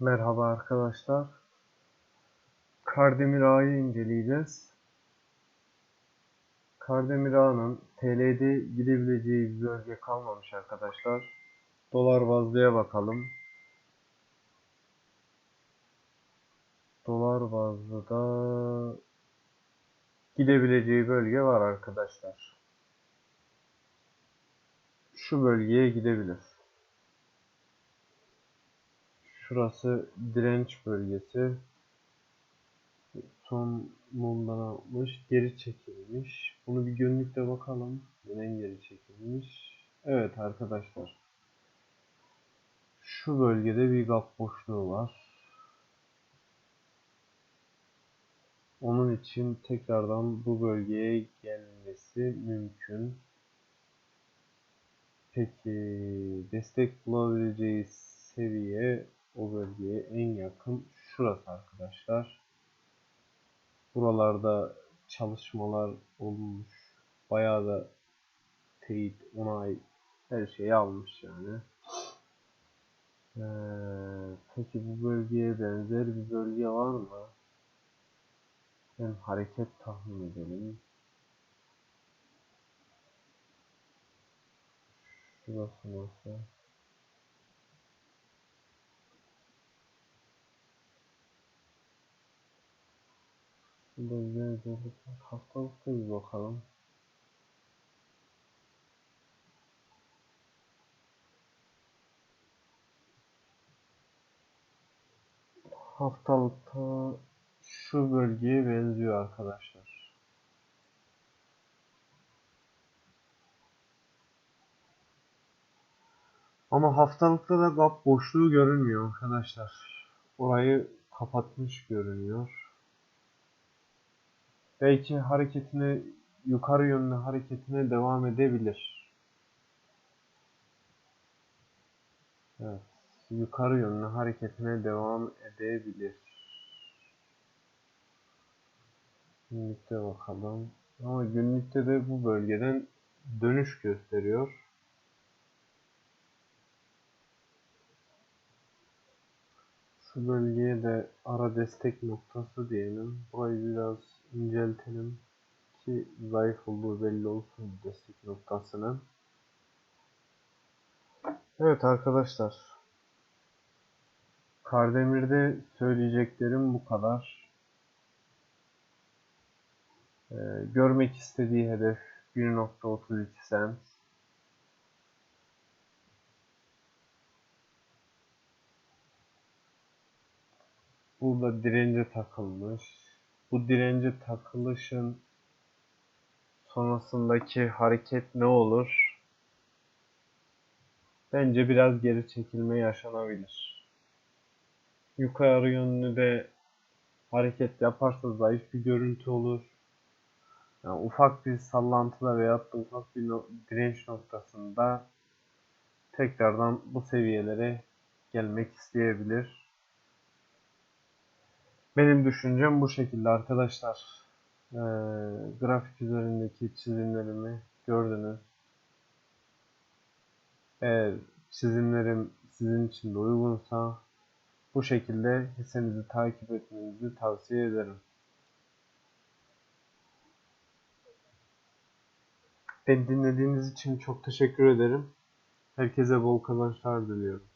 Merhaba arkadaşlar. Kardemir Ağa'yı inceleyeceğiz. Kardemir Ağa'nın TL'de gidebileceği bir bölge kalmamış arkadaşlar. Dolar bazlıya bakalım. Dolar bazlı da gidebileceği bölge var arkadaşlar. Şu bölgeye gidebilir. Şurası direnç bölgesi. Son mumdan almış. Geri çekilmiş. Bunu bir günlükte bakalım. Neden geri çekilmiş? Evet arkadaşlar. Şu bölgede bir gap boşluğu var. Onun için tekrardan bu bölgeye gelmesi mümkün. Peki destek bulabileceği seviye o bölgeye en yakın şurası arkadaşlar. Buralarda çalışmalar olmuş. Bayağı da teyit, onay her şeyi almış yani. Ee, peki bu bölgeye benzer bir bölge var mı? Hem hareket tahmin edelim. Şurası nasıl? Özellikler haftalıkta bir bakalım. Haftalıkta şu bölgeye benziyor arkadaşlar. Ama haftalıkta da gap boşluğu görünmüyor arkadaşlar. Orayı kapatmış görünüyor. Belki hareketine yukarı yönlü hareketine devam edebilir. Evet, yukarı yönlü hareketine devam edebilir. Günlükte bakalım. Ama günlükte de bu bölgeden dönüş gösteriyor. Şu bölgeye de ara destek noktası diyelim. Burayı biraz inceltelim ki zayıf olduğu belli olsun destek noktasının. Evet arkadaşlar. Kardemir'de söyleyeceklerim bu kadar. Ee, görmek istediği hedef 1.32 cent. Burada dirence takılmış. Bu dirence takılışın sonrasındaki hareket ne olur? Bence biraz geri çekilme yaşanabilir. Yukarı yönlü de hareket yaparsa zayıf bir görüntü olur. Yani ufak bir sallantıda da ufak bir no direnç noktasında tekrardan bu seviyelere gelmek isteyebilir. Benim düşüncem bu şekilde arkadaşlar. Ee, grafik üzerindeki çizimlerimi gördünüz. Eğer çizimlerim sizin için de uygunsa bu şekilde hissenizi takip etmenizi tavsiye ederim. Beni dinlediğiniz için çok teşekkür ederim. Herkese bol kazançlar diliyorum.